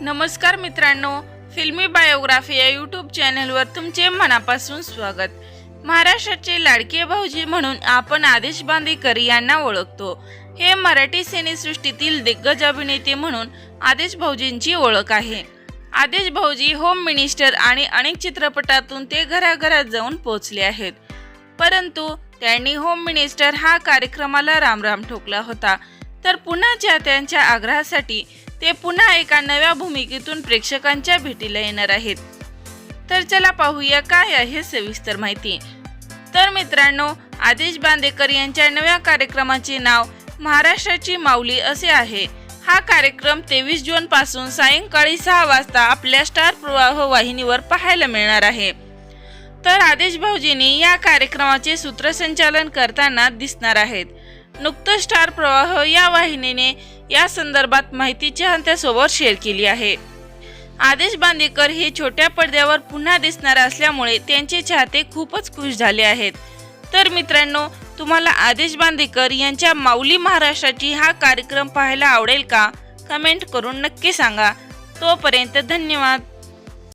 नमस्कार मित्रांनो फिल्मी बायोग्राफी या यूट्यूब चॅनलवर तुमचे मनापासून स्वागत. महाराष्ट्राचे लाडके भाऊजी म्हणून आपण आदेश बांदेकर यांना ओळखतो. हे मराठी सिनेसृष्टीतील दिग्गज अभिनेते म्हणून आदेश भाऊजींची ओळख आहे. आदेश भाऊजी होम मिनिस्टर आणि अनेक चित्रपटातून ते घराघरात जाऊन पोचले आहेत. परंतु त्यांनी होम मिनिस्टर हा कार्यक्रमाला रामराम ठोकला होता. तर पुन्हा चाहत्यांच्या आग्रहासाठी ते पुन्हा एका नव्या भूमिकेतून प्रेक्षकांच्या भेटीला येणार आहेत. तर चला पाहूया काय आहे सविस्तर माहिती. तर मित्रांनो आदेश बांदेकर यांच्या नव्या कार्यक्रमाचे नाव महाराष्ट्राची माऊली असे आहे. हा कार्यक्रम तेवीस जून पासून सायंकाळी सहा वाजता आपल्या स्टार प्रवाह वाहिनीवर पाहायला मिळणार आहे. तर आदेश भाऊजींनी या कार्यक्रमाचे सूत्रसंचालन करताना दिसणार आहेत. नुकतं स्टार प्रवाह या वाहिनीने या संदर्भात माहिती चाहत्यासोबत शेअर केली आहे. आदेश बांदेकर हे छोट्या पडद्यावर पुन्हा दिसणार असल्यामुळे त्यांचे चाहते खूपच खुश झाले आहेत. तर मित्रांनो तुम्हाला आदेश बांदेकर यांच्या माऊली महाराष्ट्राची हा कार्यक्रम पाहायला आवडेल का? कमेंट करून नक्की सांगा. तोपर्यंत धन्यवाद.